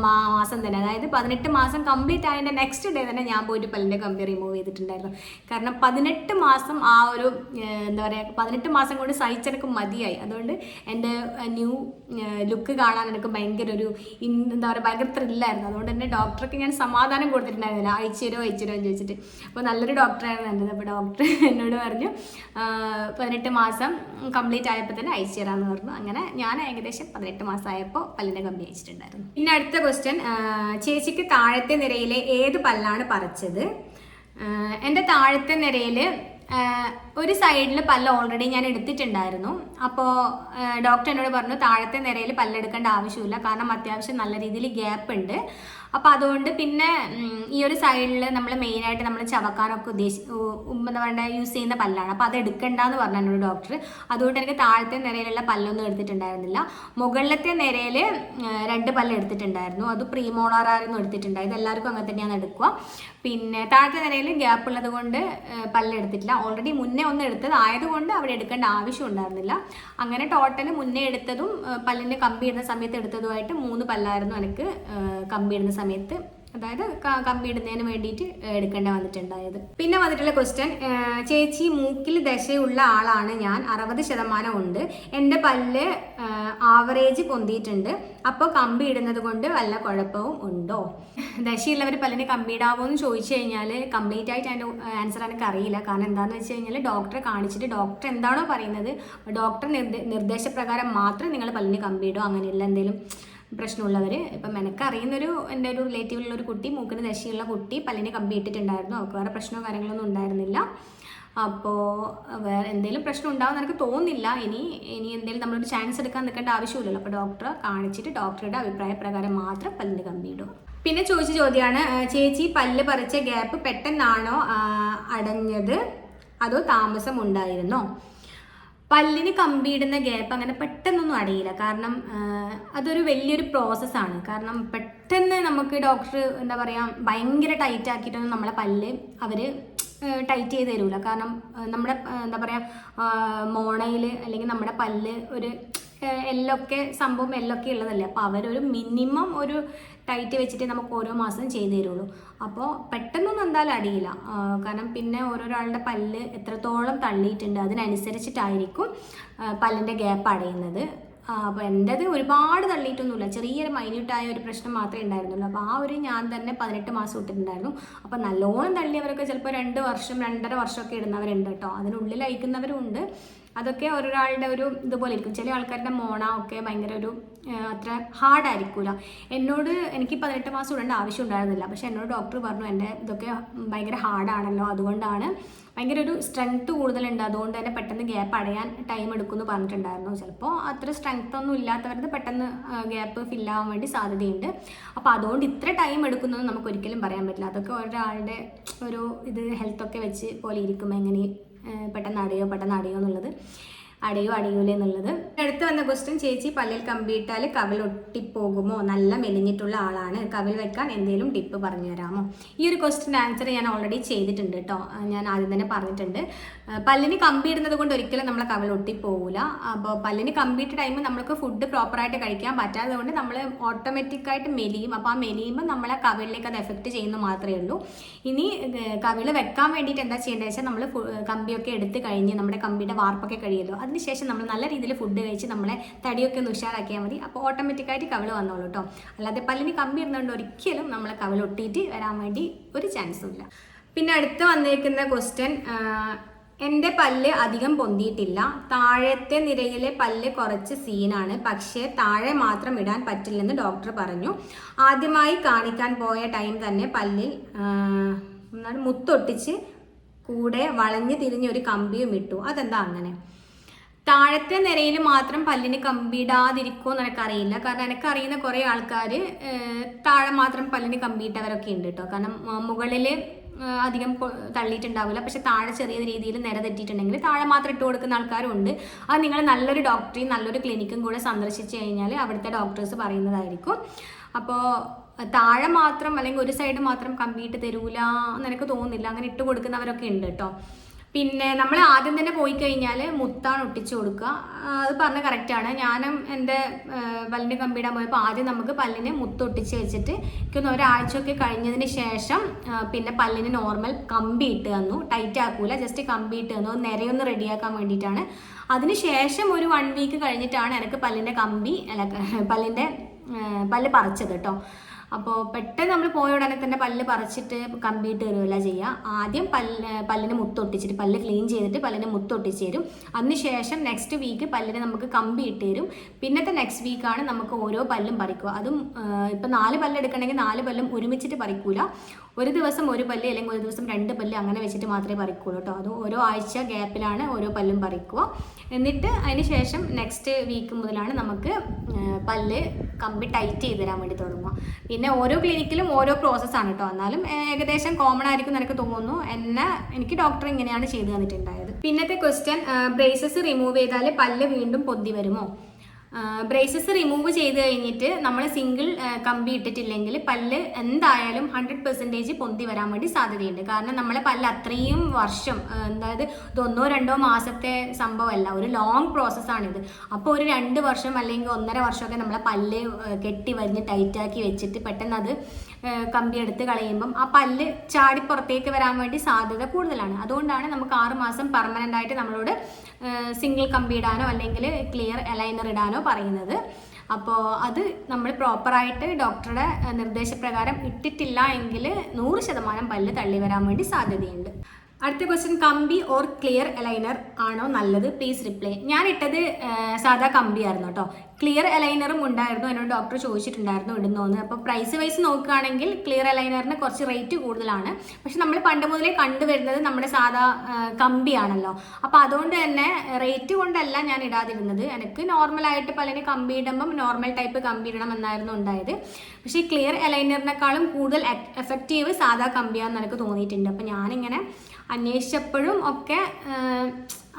മാസം തന്നെ അതായത് പതിനെട്ട് മാസം കംപ്ലീറ്റ് ആയതിന്റെ നെക്സ്റ്റ് ഡേ തന്നെ ഞാൻ പോയിട്ട് പല്ലിന്റെ കമ്പി റിമൂവ് ചെയ്തിട്ടുണ്ടായിരുന്നു. കാരണം പതിനെട്ട് മാസം ആ ഒരു എന്താ പറയുക പതിനെട്ട് മാസം കൊണ്ട് സഹിച്ചെടുക്കും മതിയായി. അതുകൊണ്ട് എന്റെ ന്യൂ ലുക്ക് കാണാൻ എനിക്ക് ഭയങ്കര ഒരു എന്താ പറയുക ഭയങ്കര ത്രില്ലായിരുന്നു അതുകൊണ്ട് തന്നെ ഡോക്ടർക്ക് ഞാൻ സമാധാനം കൊടുത്തിട്ടുണ്ടായിരുന്നില്ല. അയച്ചുതരോ അയച്ചുതരോ എന്ന് ചോദിച്ചിട്ട്. അപ്പോൾ നല്ലൊരു ഡോക്ടറായിരുന്നു എന്റെ. അപ്പോൾ ഡോക്ടർ എന്നോട് പറഞ്ഞു പതിനെട്ട് മാസം കംപ്ലീറ്റ് ആയപ്പോൾ തന്നെ അയച്ചു തരാമെന്ന് പറഞ്ഞു. അങ്ങനെ ഞാൻ ഏകദേശം പതിനെട്ട് മാസം ആയപ്പോൾ പല്ലിന്റെ കമ്പി അയച്ചിട്ടുണ്ടായിരുന്നു പിന്നെ അടുത്ത ക്വസ്റ്റ്യൻ ചേച്ചിക്ക് താഴത്തെ നിരയിലെ ഏത് പല്ലാണ് പറിച്ചത്? എന്റെ താഴത്തെ നിരയിൽ ഒരു സൈഡിൽ പല്ല് ഓൾറെഡി ഞാൻ എടുത്തിട്ടുണ്ടായിരുന്നു. അപ്പോൾ ഡോക്ടർ എന്നോട് പറഞ്ഞു താഴത്തെ നിരയിൽ പല്ലെടുക്കേണ്ട ആവശ്യമില്ല. കാരണം അത്യാവശ്യം നല്ല രീതിയിൽ ഗ്യാപ്പ് ഉണ്ട്. അപ്പോൾ അതുകൊണ്ട് പിന്നെ ഈ ഒരു സൈഡിൽ നമ്മൾ മെയിനായിട്ട് നമ്മൾ ചവക്കാനൊക്കെ ഉദ്ദേശി എന്താ പറയുക യൂസ് ചെയ്യുന്ന പല്ലാണ്. അപ്പോൾ അത് എടുക്കണ്ടെന്ന് പറഞ്ഞു എന്നോട് ഡോക്ടർ അതുകൊണ്ട് എനിക്ക് താഴത്തെ നിരയിലുള്ള പല്ലൊന്നും എടുത്തിട്ടുണ്ടായിരുന്നില്ല. മുകളിലത്തെ നിരയിൽ രണ്ട് പല്ല് എടുത്തിട്ടുണ്ടായിരുന്നു. അത് പ്രീമോളാറായിരുന്നു എടുത്തിട്ടുണ്ടായത്. എല്ലാവർക്കും അങ്ങനെ തന്നെയാണ് എടുക്കുക. പിന്നെ താഴത്തെ നിരയിൽ ഗ്യാപ്പ് ഉള്ളത് കൊണ്ട് പല്ലെടുത്തിട്ടില്ല ഓൾറെഡി മുന്നേ ഒന്ന് എടുത്തത് ആയതുകൊണ്ട് അവിടെ എടുക്കേണ്ട ആവശ്യം ഉണ്ടായിരുന്നില്ല. അങ്ങനെ ടോട്ടൽ മുന്നേ എടുത്തതും പല്ലിന് കമ്പി ഇടുന്ന സമയത്ത് എടുത്തതുമായിട്ട് മൂന്ന് പല്ലായിരുന്നു എനിക്ക് കമ്പി ഇടുന്ന സമയത്ത് അതായത് ക- കമ്പി ഇടുന്നതിന് വേണ്ടിയിട്ട് എടുക്കേണ്ട വന്നിട്ടുണ്ടായത്. പിന്നെ വന്നിട്ടുള്ള ക്വസ്റ്റ്യൻ ചേച്ചി മൂക്കിൽ ദശയുള്ള ആളാണ് ഞാൻ അറുപത് ശതമാനം ഉണ്ട്. എന്റെ പല്ല് ആവറേജ് പൊന്തിയിട്ടുണ്ട്. അപ്പോൾ കമ്പി ഇടുന്നത് കൊണ്ട് വല്ല കുഴപ്പവും ഉണ്ടോ? ദശയുള്ളവർ പല്ലിന് കമ്പി ഇടാവോ എന്ന് ചോദിച്ചു കഴിഞ്ഞാൽ കംപ്ലീറ്റ് ആയിട്ട് അതിന്റെ ആൻസർ എനിക്ക് അറിയില്ല. കാരണം എന്താണെന്ന് വെച്ച് കഴിഞ്ഞാൽ ഡോക്ടറെ കാണിച്ചിട്ട് ഡോക്ടർ എന്താണോ പറയുന്നത് ഡോക്ടർ നിർദ്ദേശപ്രകാരം മാത്രം നിങ്ങൾ പല്ലിന് കമ്പി ഇടോ അങ്ങനെയുള്ള എന്തെങ്കിലും പ്രശ്നമുള്ളവർ ഇപ്പം എനിക്കറിയുന്നൊരു എന്റെ ഒരു റിലേറ്റീവിലുള്ള ഒരു കുട്ടി മൂക്കിന് ദശയുള്ള കുട്ടി പല്ലിന് കമ്പി ഇട്ടിട്ടുണ്ടായിരുന്നു. അവർക്ക് വേറെ പ്രശ്നമോ കാര്യങ്ങളൊന്നും ഉണ്ടായിരുന്നില്ല. അപ്പോൾ വേറെ എന്തെങ്കിലും പ്രശ്നം ഉണ്ടാവും എനിക്ക് തോന്നുന്നില്ല. ഇനി ഇനി എന്തെങ്കിലും നമ്മളൊരു ചാൻസ് എടുക്കാൻ നിൽക്കേണ്ട ആവശ്യമില്ലല്ലോ. അപ്പോൾ ഡോക്ടറെ കാണിച്ചിട്ട് ഡോക്ടറുടെ അഭിപ്രായ പ്രകാരം മാത്രം പല്ലിന് കമ്പി ഇടും. പിന്നെ ചോദിച്ച ചോദ്യമാണ് ചേച്ചി പല്ല് പറിച്ച ഗ്യാപ്പ് പെട്ടെന്നാണോ അടഞ്ഞത്? അതോ താമസം ഉണ്ടായിരുന്നോ പല്ലിന് കമ്പിയിടുന്ന ഗ്യാപ്പ് അങ്ങനെ പെട്ടെന്നൊന്നും അടയില്ല. കാരണം അതൊരു വലിയൊരു പ്രോസസ്സാണ് കാരണം പെട്ടെന്ന് നമുക്ക് ഡോക്ടർ എന്താ പറയുക ഭയങ്കര ടൈറ്റ് ആക്കിയിട്ടൊന്നും നമ്മളെ പല്ല് അവർ ടൈറ്റ് ചെയ്ത് തരൂല. കാരണം നമ്മുടെ എന്താ പറയുക മോണയിൽ അല്ലെങ്കിൽ നമ്മുടെ പല്ല് ഒരു എല്ലൊക്കെ സംഭവം എല്ലൊക്കെ ഉള്ളതല്ലേ. അപ്പോൾ അവരൊരു മിനിമം ഒരു ടൈറ്റ് വെച്ചിട്ട് നമുക്ക് ഓരോ മാസം ചെയ്തു തരുള്ളൂ. അപ്പോൾ പെട്ടെന്നൊന്നും എന്തായാലും അടിയില്ല. കാരണം പിന്നെ ഓരോരാളുടെ പല്ല് എത്രത്തോളം തള്ളിയിട്ടുണ്ട് അതിനനുസരിച്ചിട്ടായിരിക്കും പല്ലിന്റെ ഗ്യാപ്പ് അടയുന്നത്. അപ്പോൾ എന്റെത് ഒരുപാട് തള്ളിയിട്ടൊന്നുമില്ല. ചെറിയൊരു മൈന്യൂട്ടായ ഒരു പ്രശ്നം മാത്രമേ ഉണ്ടായിരുന്നുള്ളൂ. അപ്പോൾ ആ ഒരു ഞാൻ തന്നെ പതിനെട്ട് മാസം ഇട്ടിട്ടുണ്ടായിരുന്നു. അപ്പോൾ നല്ലോണം തള്ളിയവരൊക്കെ ചിലപ്പോൾ രണ്ട് വർഷം രണ്ടര വർഷമൊക്കെ ഇടുന്നവരുണ്ട് കേട്ടോ. അതിനുള്ളിൽ അയക്കുന്നവരുണ്ട്. അതൊക്കെ ഒരാളുടെ ഒരു ഇതുപോലെ ഇരിക്കും. ചില ആൾക്കാരുടെ മോണ ഒക്കെ ഭയങ്കര ഒരു അത്ര ഹാർഡ് ആയിരിക്കില്ല എന്നോട് എനിക്ക് പതിനെട്ട് മാസം ഇടേണ്ട ആവശ്യം ഉണ്ടായിരുന്നില്ല പക്ഷെ എന്നോട് ഡോക്ടർ പറഞ്ഞു എന്റെ ഇതൊക്കെ ഭയങ്കര ഹാർഡാണല്ലോ. അതുകൊണ്ടാണ് ഭയങ്കര ഒരു സ്ട്രെങ്ത്ത് കൂടുതലുണ്ട്. അതുകൊണ്ട് തന്നെ പെട്ടെന്ന് ഗ്യാപ്പ് അടയാൻ ടൈം എടുക്കുമെന്ന് പറഞ്ഞിട്ടുണ്ടായിരുന്നു. ചിലപ്പോൾ അത്ര സ്ട്രെങ്ത് ഒന്നും ഇല്ലാത്തവർക്ക് പെട്ടെന്ന് ഗ്യാപ്പ് ഫില്ലാവാൻ വേണ്ടി സാധ്യതയുണ്ട്. അപ്പോൾ അതുകൊണ്ട് ഇത്ര ടൈം എടുക്കുന്നത് നമുക്ക് ഒരിക്കലും പറയാൻ പറ്റില്ല. അതൊക്കെ ഒരാളുടെ ഒരു ഇത് ഹെൽത്തൊക്കെ വെച്ച് പോലെ ഇരിക്കും എങ്ങനെ പെട്ടെന്ന് അടയോ പെട്ടെന്ന് അടയോ എന്നുള്ളത്. അടയോ അടയൂലേ എന്നുള്ളത്. അടുത്ത് വന്ന ക്വസ്റ്റ്യൻ ചേച്ചി പല്ലിൽ കമ്പിയിട്ടാൽ കവിൽ ഒട്ടിപ്പോകുമോ? നല്ല മെലിഞ്ഞിട്ടുള്ള ആളാണ്. കവിൽ വെക്കാൻ എന്തെങ്കിലും ടിപ്പ് പറഞ്ഞു തരാമോ? ഈ ഒരു ക്വസ്റ്റ്യൻ ആൻസർ ഞാൻ ഓൾറെഡി ചെയ്തിട്ടുണ്ട് കേട്ടോ ഞാൻ ആദ്യം തന്നെ പറഞ്ഞിട്ടുണ്ട്. പല്ലിന് കമ്പി ഇടുന്നത് കൊണ്ട് ഒരിക്കലും നമ്മളെ കവിൽ ഒട്ടിപ്പോകില്ല അപ്പോൾ പല്ലിന് കമ്പിയിട്ട ടൈം നമ്മൾക്ക് ഫുഡ് പ്രോപ്പറായിട്ട് കഴിക്കാൻ പറ്റാത്തത് കൊണ്ട് നമ്മൾ ഓട്ടോമാറ്റിക്കായിട്ട് മെലിയും. അപ്പോൾ ആ മെലിയുമ്പോൾ നമ്മളെ കവിളിലേക്ക് അത് എഫക്റ്റ് ചെയ്യുന്നു മാത്രമേ ഉള്ളൂ. ഇനി കവിൾ വെക്കാൻ വേണ്ടിയിട്ട് എന്താ ചെയ്യേണ്ടത് വെച്ചാൽ നമ്മൾ കമ്പിയൊക്കെ എടുത്ത് കഴിഞ്ഞ് നമ്മുടെ കമ്പിയുടെ വാർപ്പൊക്കെ കഴിയുമല്ലോ അതിനുശേഷം നമ്മൾ നല്ല രീതിയിൽ ഫുഡ് കഴിച്ച് നമ്മളെ തടിയൊക്കെ ഒന്ന് ഉഷാറാക്കിയാൽ മതി. അപ്പോൾ ഓട്ടോമാറ്റിക്കായിട്ട് കവിൾ വന്നോളൂ കേട്ടോ അല്ലാതെ പല്ലിന് കമ്പി ഇരുന്നുകൊണ്ട് ഒരിക്കലും നമ്മളെ കവിൾ ഒട്ടിയിട്ട് വരാൻ വേണ്ടി ഒരു ചാൻസും ഇല്ല. പിന്നെ അടുത്ത് വന്നിരിക്കുന്ന ക്വസ്റ്റ്യൻ എന്റെ പല്ല് അധികം പൊന്തിയിട്ടില്ല. താഴത്തെ നിരയിലെ പല്ല് കുറച്ച് സീനാണ്. പക്ഷേ താഴെ മാത്രം ഇടാൻ പറ്റില്ലെന്ന് ഡോക്ടർ പറഞ്ഞു. ആദ്യമായി കാണിക്കാൻ പോയ ടൈം തന്നെ പല്ലിൽ മുത്തൊട്ടിച്ച് കൂടെ വളഞ്ഞു തിരിഞ്ഞൊരു കമ്പിയും ഇട്ടു. അതെന്താ അങ്ങനെ? താഴത്തെ നിരയിൽ മാത്രം പല്ലിന് കമ്പിയിടാതിരിക്കുമോ എന്ന് എനിക്കറിയില്ല. കാരണം എനിക്കറിയുന്ന കുറേ ആൾക്കാർ താഴെ മാത്രം പല്ലിന് കമ്പിയിട്ടവരൊക്കെ ഉണ്ട് കേട്ടോ കാരണം മുകളിൽ അധികം തള്ളിയിട്ടുണ്ടാവില്ല. പക്ഷെ താഴെ ചെറിയ രീതിയിൽ നിര തെറ്റിയിട്ടുണ്ടെങ്കിൽ താഴെ മാത്രം ഇട്ട് കൊടുക്കുന്ന ആൾക്കാരും ഉണ്ട്. അത് നിങ്ങൾ നല്ലൊരു ഡോക്ടറെയും നല്ലൊരു ക്ലിനിക്കും കൂടെ സന്ദർശിച്ച് കഴിഞ്ഞാൽ അവിടുത്തെ ഡോക്ടേഴ്സ് പറയുന്നതായിരിക്കും. അപ്പോൾ താഴെ മാത്രം അല്ലെങ്കിൽ ഒരു സൈഡ് മാത്രം കമ്പിയിട്ട് തരൂല എന്ന് എനിക്ക് തോന്നുന്നില്ല. അങ്ങനെ ഇട്ട് കൊടുക്കുന്നവരൊക്കെ ഉണ്ട് കേട്ടോ പിന്നെ നമ്മൾ ആദ്യം തന്നെ പോയി കഴിഞ്ഞാൽ മുത്താണ് ഒട്ടിച്ചു കൊടുക്കുക. അത് പറഞ്ഞ കറക്റ്റാണ് ഞാനും എന്റെ പല്ലിന്റെ കമ്പിയിടാൻ പോയപ്പോൾ ആദ്യം നമുക്ക് പല്ലിന് മുത്ത് ഒട്ടിച്ച് വെച്ചിട്ട് എനിക്കൊന്ന് ഒരാഴ്ചയൊക്കെ കഴിഞ്ഞതിന് ശേഷം പിന്നെ പല്ലിന് നോർമൽ കമ്പി ഇട്ട് തന്നു. ടൈറ്റ് ആക്കൂല ജസ്റ്റ് കമ്പി ഇട്ട് തന്നു. നിരയൊന്ന് റെഡിയാക്കാൻ വേണ്ടിയിട്ടാണ്. അതിന് ശേഷം ഒരു വൺ വീക്ക് കഴിഞ്ഞിട്ടാണ് എനിക്ക് പല്ലിന്റെ കമ്പി അല്ല പല്ലിന്റെ പല്ല് പറിച്ചത് കേട്ടോ. അപ്പോൾ പെട്ടെന്ന് നമ്മൾ പോയ ഉടനെ തന്നെ പല്ല് പറിച്ചിട്ട് കമ്പിയിട്ട് തരുമല്ല ചെയ്യുക ആദ്യം പല്ല് പല്ലിന് മുത്തൊട്ടിച്ചിട്ട് പല്ല് ക്ലീൻ ചെയ്തിട്ട് പല്ലിന് മുത്തൊട്ടിച്ച് തരും. അതിനുശേഷം നെക്സ്റ്റ് വീക്ക് പല്ലിന് നമുക്ക് കമ്പി ഇട്ട് തരും. പിന്നത്തെ നെക്സ്റ്റ് വീക്കാണ് നമുക്ക് ഓരോ പല്ലും പറിക്കുക. അതും ഇപ്പം നാല് പല്ല് എടുക്കണമെങ്കിൽ നാല് പല്ലും ഒരുമിച്ചിട്ട് പറിക്കൂല. ഒരു ദിവസം ഒരു പല്ല് അല്ലെങ്കിൽ ഒരു ദിവസം രണ്ട് പല്ല് അങ്ങനെ വെച്ചിട്ട് മാത്രമേ പറിക്കുള്ളൂ കേട്ടോ. അത് ഓരോ ആഴ്ച ഗ്യാപ്പിലാണ് ഓരോ പല്ലും പറിക്കുക. എന്നിട്ട് അതിന് ശേഷം നെക്സ്റ്റ് വീക്ക് മുതലാണ് നമുക്ക് പല്ല് കമ്പി ടൈറ്റ് ചെയ്ത് തരാൻ വേണ്ടി തുടങ്ങുക. പിന്നെ ഓരോ ക്ലിനിക്കിലും ഓരോ പ്രോസസ്സാണ് കേട്ടോ. എന്നാലും ഏകദേശം കോമൺ ആയിരിക്കും എനിക്ക് തോന്നുന്നു. എന്നെ എനിക്ക് ഡോക്ടർ ഇങ്ങനെയാണ് ചെയ്തു തന്നിട്ടുണ്ടായത്. പിന്നത്തെ ക്വസ്റ്റ്യൻ ബ്രേസസ് റിമൂവ് ചെയ്താൽ പല്ല് വീണ്ടും പൊന്തി വരുമോ? ബ്രേസസ് റിമൂവ് ചെയ്ത് കഴിഞ്ഞിട്ട് നമ്മൾ സിംഗിൾ കമ്പി ഇട്ടിട്ടില്ലെങ്കിൽ പല്ല് എന്തായാലും ഹൺഡ്രഡ് പെർസെന്റേജ് പൊന്തി വരാൻ വേണ്ടി സാധ്യതയുണ്ട്. കാരണം നമ്മളെ പല്ല് അത്രയും വർഷം അതായത് ഒന്നോ രണ്ടോ മാസത്തെ സംഭവമല്ല ഒരു ലോങ് പ്രോസസ്സാണിത് അപ്പോൾ ഒരു രണ്ട് വർഷം അല്ലെങ്കിൽ ഒന്നര വർഷമൊക്കെ നമ്മളെ പല്ല് കെട്ടി വരിഞ്ഞ് ടൈറ്റാക്കി വെച്ചിട്ട് പെട്ടെന്ന് അത് കമ്പി എടുത്ത് കളയുമ്പം ആ പല്ല് ചാടി പുറത്തേക്ക് വരാൻ വേണ്ടി സാധ്യത കൂടുതലാണ്. അതുകൊണ്ടാണ് നമുക്ക് ആറുമാസം പെർമനന്റ് ആയിട്ട് നമ്മളോട് സിംഗിൾ കമ്പി ഇടാനോ അല്ലെങ്കിൽ ക്ലിയർ അലൈനർ ഇടാനോ പറയുന്നത്. അപ്പോൾ അത് നമ്മൾ പ്രോപ്പറായിട്ട് ഡോക്ടറുടെ നിർദ്ദേശപ്രകാരം ഇട്ടിട്ടില്ല എങ്കിൽ നൂറ് ശതമാനം പല്ല് തള്ളി വരാൻ വേണ്ടി സാധ്യതയുണ്ട്. അടുത്ത ക്വസ്റ്റ്യൻ കമ്പി ഓർ ക്ലിയർ അലൈനർ ആണോ നല്ലത്? പ്ലീസ് റിപ്ലൈ ഞാൻ ഇട്ടത് സാധാ കമ്പിയായിരുന്നു കേട്ടോ. ക്ലിയർ അലൈനറും ഉണ്ടായിരുന്നു. എന്നോട് ഡോക്ടർ ചോദിച്ചിട്ടുണ്ടായിരുന്നു ഇടുന്നോന്ന് അപ്പോൾ പ്രൈസ് വൈസ് നോക്കുകയാണെങ്കിൽ ക്ലിയർ അലൈനറിന് കുറച്ച് റേറ്റ് കൂടുതലാണ്. പക്ഷെ നമ്മൾ പണ്ട് മുതലേ കണ്ടുവരുന്നത് നമ്മുടെ സാധാ കമ്പിയാണല്ലോ. അപ്പോൾ അതുകൊണ്ട് തന്നെ റേറ്റ് കൊണ്ടല്ല ഞാൻ ഇടാതിരുന്നത്. എനിക്ക് നോർമലായിട്ട് പലന് കമ്പി ഇടുമ്പം നോർമൽ ടൈപ്പ് കമ്പി ഇടണം എന്നായിരുന്നു ഉണ്ടായത്. പക്ഷേ ക്ലിയർ അലൈനറിനേക്കാളും കൂടുതൽ എഫക്റ്റീവ് സാധാ കമ്പിയാണെന്ന് എനിക്ക് തോന്നിയിട്ടുണ്ട്. അപ്പോൾ ഞാനിങ്ങനെ അന്വേഷിച്ചപ്പോഴും ഒക്കെ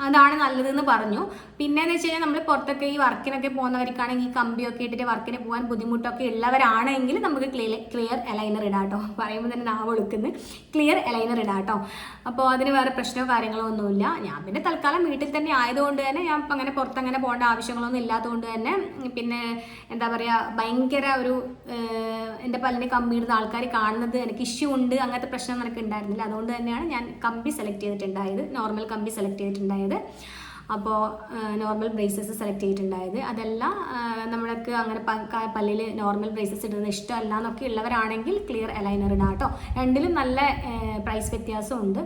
അതാണ് നല്ലതെന്ന് പറഞ്ഞു. പിന്നെ എന്ന് വെച്ച് കഴിഞ്ഞാൽ നമ്മൾ പുറത്തൊക്കെ ഈ വർക്കിനൊക്കെ പോകുന്നവർക്കാണെങ്കിൽ ഈ കമ്പിയൊക്കെ ഇട്ടിട്ട് വർക്കിന് പോകാൻ ബുദ്ധിമുട്ടൊക്കെ ഉള്ളവരാണെങ്കിൽ നമുക്ക് ക്ലിയർ ക്ലിയർ അലൈനർ ഇടാട്ടോ പറയുമ്പോൾ തന്നെ നാവ് ഒളുക്കുന്നു. ക്ലിയർ അലൈനർ ഇടാട്ടോ അപ്പോൾ അതിന് വേറെ പ്രശ്നമോ കാര്യങ്ങളോ ഒന്നുമില്ല. ഞാൻ പിന്നെ തൽക്കാലം വീട്ടിൽ തന്നെ ആയതുകൊണ്ട് തന്നെ ഞാൻ അങ്ങനെ പുറത്തങ്ങനെ പോകേണ്ട ആവശ്യങ്ങളൊന്നും ഇല്ലാത്തതുകൊണ്ട് തന്നെ പിന്നെ എന്താ പറയുക ഭയങ്കര ഒരു എന്റെ പല്ലിന് കമ്പി ഇടുന്ന ആൾക്കാർ കാണുന്നത് എനിക്ക് ഇഷ്യൂ ഉണ്ട്. അങ്ങനത്തെ പ്രശ്നം എനിക്ക് ഉണ്ടായിരുന്നില്ല. അതുകൊണ്ട് തന്നെയാണ് ഞാൻ കമ്പി സെലക്ട് ചെയ്തിട്ടുണ്ടായത്. നോർമൽ കമ്പി സെലക്ട് ചെയ്തിട്ടുണ്ടായത്. അപ്പോൾ നോർമൽ ബ്രേസസ് സെലക്ട് ചെയ്തിട്ടുണ്ടായത്. അതല്ല നമ്മൾക്ക് അങ്ങനെ പല്ലിൽ നോർമൽ ബ്രേസസ് ഇടുന്നത് ഇഷ്ടമല്ല എന്നൊക്കെ ഉള്ളവരാണെങ്കിൽ ക്ലിയർ അലൈനർ ഇടാം കേട്ടോ. രണ്ടിലും നല്ല പ്രൈസ് വ്യത്യാസമുണ്ട്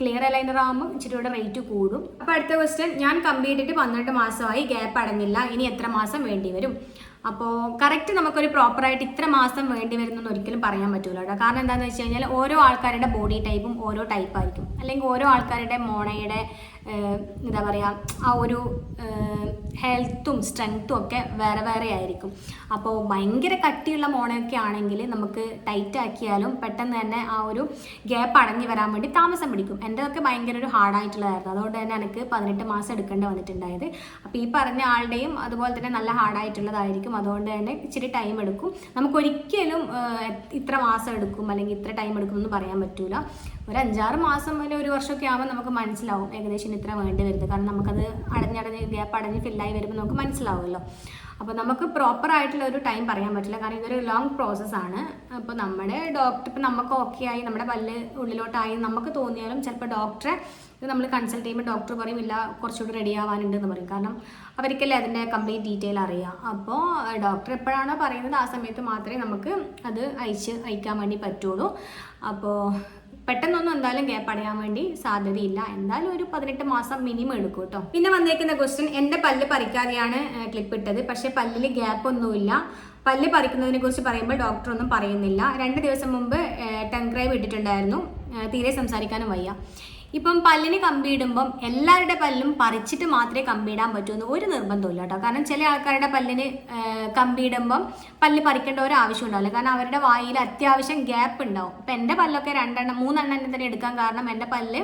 ക്ലിയർ അലൈനർ ആകുമ്പോൾ ഇച്ചിരി കൂടെ റേറ്റ് കൂടും. അപ്പോൾ അടുത്ത ക്വസ്റ്റ്യൻ ഞാൻ കമ്പി ഇട്ടിട്ട് പന്ത്രണ്ട് മാസമായി ഗ്യാപ്പ് അടഞ്ഞില്ല. ഇനി എത്ര മാസം വേണ്ടി വരും? അപ്പോൾ കറക്റ്റ് നമുക്കൊരു പ്രോപ്പറായിട്ട് ഇത്ര മാസം വേണ്ടി വരുന്നെന്ന് ഒരിക്കലും പറയാൻ പറ്റൂല കേട്ടോ. കാരണം എന്താണെന്ന് വെച്ച് കഴിഞ്ഞാൽ ഓരോ ആൾക്കാരുടെ ബോഡി ടൈപ്പും ഓരോ ടൈപ്പായിരിക്കും അല്ലെങ്കിൽ ഓരോ ആൾക്കാരുടെ മോണയുടെ എന്താ പറയുക ആ ഒരു ഹെൽത്തും സ്ട്രെങ്ത്തും ഒക്കെ വേറെ വേറെ ആയിരിക്കും. അപ്പോൾ ഭയങ്കര കട്ടിയുള്ള മോണയൊക്കെ ആണെങ്കിൽ നമുക്ക് ടൈറ്റ് ആക്കിയാലും പെട്ടെന്ന് തന്നെ ആ ഒരു ഗ്യാപ്പ് അടഞ്ഞു വരാൻ വേണ്ടി താമസം പിടിക്കും. എന്റെതൊക്കെ ഭയങ്കര ഒരു ഹാർഡായിട്ടുള്ളതായിരുന്നു അതുകൊണ്ട് തന്നെ എനിക്ക് പതിനെട്ട് മാസം എടുക്കേണ്ടി വന്നിട്ടുണ്ടായത്. അപ്പോൾ ഈ പറഞ്ഞ ആളുടെയും അതുപോലെ തന്നെ നല്ല ഹാർഡായിട്ടുള്ളതായിരിക്കും അതുകൊണ്ട് തന്നെ ഇച്ചിരി ടൈം എടുക്കും. നമുക്കൊരിക്കലും ഇത്ര മാസം എടുക്കും അല്ലെങ്കിൽ ഇത്ര ടൈം എടുക്കും എന്ന് പറയാൻ പറ്റൂല. ഒരു അഞ്ചാറ് മാസം അല്ലെങ്കിൽ ഒരു വർഷമൊക്കെ ആകുമ്പോൾ നമുക്ക് മനസ്സിലാവും. ഏകദേശം ഇത്ര വേണ്ടി വരുന്നത്. കാരണം നമുക്കത് അടഞ്ഞടഞ്ഞ് ഗ്യാപ്പ് അടഞ്ഞ് ഫില്ലായി വരുമ്പോൾ നമുക്ക് മനസ്സിലാവുമല്ലോ. അപ്പോൾ നമുക്ക് പ്രോപ്പർ ആയിട്ടുള്ള ഒരു ടൈം പറയാൻ പറ്റില്ല. കാരണം ഇതൊരു ലോങ് പ്രോസസ്സാണ് അപ്പോൾ നമ്മുടെ ഡോക്ടർ ഇപ്പം നമുക്ക് ഓക്കെ ആയി നമ്മുടെ പല്ല് ഉള്ളിലോട്ടായി നമുക്ക് തോന്നിയാലും ചിലപ്പോൾ ഡോക്ടറെ നമ്മൾ കൺസൾട്ട് ചെയ്യുമ്പോൾ ഡോക്ടർ പറയും ഇല്ല കുറച്ചുകൂടി റെഡി ആവാനുണ്ട് എന്ന് പറയും. കാരണം അവർക്കല്ലേ അതിന്റെ കംപ്ലീറ്റ് ഡീറ്റെയിൽ അറിയാം. അപ്പോൾ ഡോക്ടർ എപ്പോഴാണോ പറയുന്നത് ആ സമയത്ത് മാത്രമേ നമുക്ക് അത് അയച്ച് അയക്കാൻ വേണ്ടി പറ്റുള്ളൂ. അപ്പോൾ പെട്ടെന്നൊന്നും എന്തായാലും ഗ്യാപ്പ് അടയാൻ വേണ്ടി സാധ്യതയില്ല. എന്തായാലും ഒരു പതിനെട്ട് മാസം മിനിമം എടുക്കും കേട്ടോ പിന്നെ വന്നേക്കുന്ന ക്വസ്റ്റ്യൻ എന്റെ പല്ല് പറിക്കാതെയാണ് ക്ലിപ്പ് ഇട്ടത്. പക്ഷേ പല്ലിൽ ഗ്യാപ്പ് ഒന്നുമില്ല. പല്ല് പറിക്കുന്നതിനെ കുറിച്ച് പറയുമ്പോൾ ഡോക്ടർ ഒന്നും പറയുന്നില്ല. രണ്ട് ദിവസം മുമ്പ് ടങ്ക്രൈവ് ഇട്ടിട്ടുണ്ടായിരുന്നു. തീരെ സംസാരിക്കാനും വയ്യ. ഇപ്പം പല്ലിന് കമ്പിയിടുമ്പം എല്ലാവരുടെ പല്ലും പറിച്ചിട്ട് മാത്രമേ കമ്പിയിടാൻ പറ്റൂ എന്ന് ഒരു നിർബന്ധമില്ല കേട്ടോ. കാരണം ചില ആൾക്കാരുടെ പല്ലിന് കമ്പിയിടുമ്പം പല്ല് പറിക്കേണ്ട ഒരു ആവശ്യം ഉണ്ടാവില്ല കാരണം അവരുടെ വായിൽ അത്യാവശ്യം ഗ്യാപ്പ് ഉണ്ടാവും. ഇപ്പം എന്റെ പല്ലൊക്കെ രണ്ടെണ്ണം മൂന്നെണ്ണം തന്നെ എടുക്കാൻ കാരണം എന്റെ പല്ല്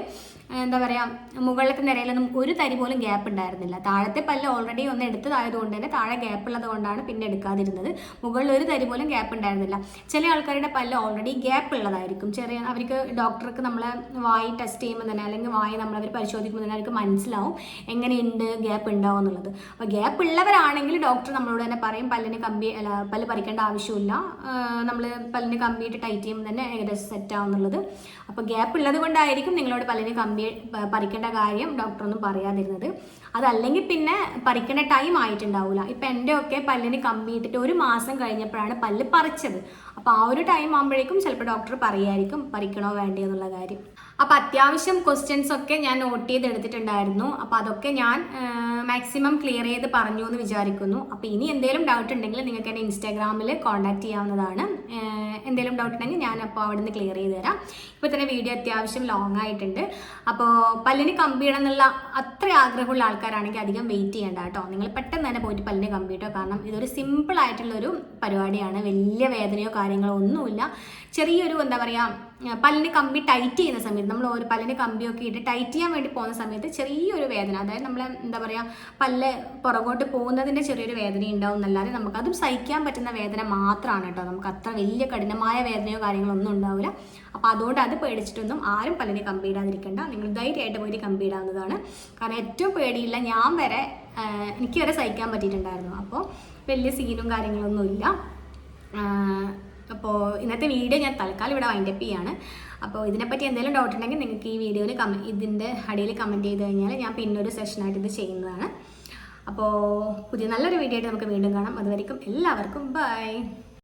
എന്താ പറയുക മുകളിലത്തെ നിരയിലൊന്നും ഒരു തരി പോലും ഗ്യാപ്പ് ഉണ്ടായിരുന്നില്ല. താഴത്തെ പല്ല് ഓൾറെഡി ഒന്ന് എടുത്തതായതുകൊണ്ട് തന്നെ താഴെ ഗ്യാപ്പ് ഉള്ളത് കൊണ്ടാണ് പിന്നെ എടുക്കാതിരുന്നത്. മുകളിൽ ഒരു തരി പോലും ഗ്യാപ്പ് ഉണ്ടായിരുന്നില്ല. ചില ആൾക്കാരുടെ പല്ല് ഓൾറെഡി ഗ്യാപ്പ് ഉള്ളതായിരിക്കും. ചെറിയ അവർക്ക് ഡോക്ടർക്ക് നമ്മളെ വായി ടെസ്റ്റ് ചെയ്യുമ്പോൾ തന്നെ അല്ലെങ്കിൽ വായി നമ്മൾ അവർ പരിശോധിക്കുമ്പോൾ തന്നെ അവർക്ക് മനസ്സിലാവും എങ്ങനെയുണ്ട് ഗ്യാപ്പ് ഉണ്ടാവും എന്നുള്ളത്. അപ്പോൾ ഗ്യാപ്പ് ഉള്ളവരാണെങ്കിൽ ഡോക്ടർ നമ്മളോട് തന്നെ പറയും പല്ലിന് കമ്പി അല്ല പല്ല് പറിക്കേണ്ട ആവശ്യമില്ല. നമ്മൾ പല്ലിന് കമ്പിയിട്ട് ടൈറ്റ് ചെയ്യുമ്പോൾ തന്നെ ഏകദേശം സെറ്റ് ആവുന്നുള്ളത്. അപ്പോൾ ഗ്യാപ്പ് ഉള്ളത് കൊണ്ടായിരിക്കും നിങ്ങളോട് പല്ലിന് കമ്പി പ- പറിക്കേണ്ട കാര്യം ഡോക്ടറൊന്നും പറയാതിരുന്നത്. അതല്ലെങ്കിൽ പിന്നെ പറിക്കേണ്ട ടൈം ആയിട്ടുണ്ടാവില്ല ഇപ്പം എന്റെ ഒക്കെ പല്ലിന് കമ്മിയിട്ടിട്ട് ഒരു മാസം കഴിഞ്ഞപ്പോഴാണ് പല്ല് പറിച്ചത്. അപ്പോൾ ആ ഒരു ടൈം ആകുമ്പോഴേക്കും ചിലപ്പോൾ ഡോക്ടർ പറയായിരിക്കും പറിക്കണോ വേണ്ടയോ എന്നുള്ള കാര്യം. അപ്പോൾ അത്യാവശ്യം ക്വസ്റ്റ്യൻസ് ഒക്കെ ഞാൻ നോട്ട് ചെയ്ത് എടുത്തിട്ടുണ്ടായിരുന്നു അപ്പോൾ അതൊക്കെ ഞാൻ മാക്സിമം ക്ലിയർ ചെയ്ത് പറഞ്ഞു എന്ന് വിചാരിക്കുന്നു. അപ്പോൾ ഇനി എന്തെങ്കിലും ഡൗട്ട് ഉണ്ടെങ്കിൽ നിങ്ങൾക്ക് എന്നെ ഇൻസ്റ്റാഗ്രാമിൽ കോൺടാക്ട് ചെയ്യാവുന്നതാണ്. എന്തെങ്കിലും ഡൗട്ട് ഉണ്ടെങ്കിൽ ഞാൻ അപ്പോൾ അവിടെ നിന്ന് ക്ലിയർ ചെയ്ത് തരാം. ഇപ്പോൾ തന്നെ വീഡിയോ അത്യാവശ്യം ലോങ് ആയിട്ടുണ്ട്. അപ്പോൾ പല്ലിന് കമ്പിയിടണം എന്നുള്ള അത്ര ആഗ്രഹമുള്ള ആൾക്കാരാണെങ്കിൽ അധികം വെയിറ്റ് ചെയ്യേണ്ട കേട്ടോ. നിങ്ങൾ പെട്ടെന്ന് തന്നെ പോയിട്ട് പല്ലിന് കമ്പിയിട്ടോ കാരണം ഇതൊരു സിമ്പിൾ ആയിട്ടുള്ളൊരു പരിപാടിയാണ്. വലിയ വേദനയോ കാര്യങ്ങളോ ഒന്നുമില്ല. ചെറിയൊരു എന്താ പറയുക പല്ലിന് കമ്പി ടൈറ്റ് ചെയ്യുന്ന സമയത്ത് നമ്മൾ ഒരു പല്ലിന് കമ്പിയൊക്കെ ഇട്ട് ടൈറ്റ് ചെയ്യാൻ വേണ്ടി പോകുന്ന സമയത്ത് ചെറിയൊരു വേദന അതായത് നമ്മൾ എന്താ പറയുക പല്ല് പുറകോട്ട് പോകുന്നതിന്റെ ചെറിയൊരു വേദന ഉണ്ടാവും എന്നല്ലാതെ നമുക്ക് അതും സഹിക്കാൻ പറ്റുന്ന വേദന മാത്രമാണ് കേട്ടോ. നമുക്ക് അത്ര വലിയ കഠിനമായ വേദനയോ കാര്യങ്ങളോ ഒന്നും ഉണ്ടാവില്ല. അപ്പോൾ അതുകൊണ്ട് അത് പേടിച്ചിട്ടൊന്നും ആരും പല്ലിന് കമ്പി ഇടാതിരിക്കേണ്ട. നിങ്ങൾ ധൈര്യമായിട്ട് പോയി കമ്പി ഇടാവുന്നതാണ്. കാരണം ഏറ്റവും പേടിയില്ല ഞാൻ വരെ എനിക്ക് വരെ സഹിക്കാൻ പറ്റിയിട്ടുണ്ടായിരുന്നു. അപ്പോൾ വലിയ സീനും കാര്യങ്ങളൊന്നും ഇല്ല അപ്പോൾ ഇന്നത്തെ വീഡിയോ ഞാൻ തൽക്കാലം ഇവിടെ വൈൻഡപ്പ് ചെയ്യാണ്. അപ്പോൾ ഇതിനെപ്പറ്റി എന്തെങ്കിലും ഡൗട്ട് ഉണ്ടെങ്കിൽ നിങ്ങൾക്ക് ഈ വീഡിയോയിൽ കമ ഇതിന്റെ അടിയിൽ കമന്റ് ചെയ്ത് കഴിഞ്ഞാൽ ഞാൻ പിന്നെ ഒരു സെഷനായിട്ട് ഇത് ചെയ്യുന്നതാണ്. അപ്പോൾ പുതിയ നല്ലൊരു വീഡിയോ ആയിട്ട് നമുക്ക് വീണ്ടും കാണാം. അതുവരെയും എല്ലാവർക്കും ബൈ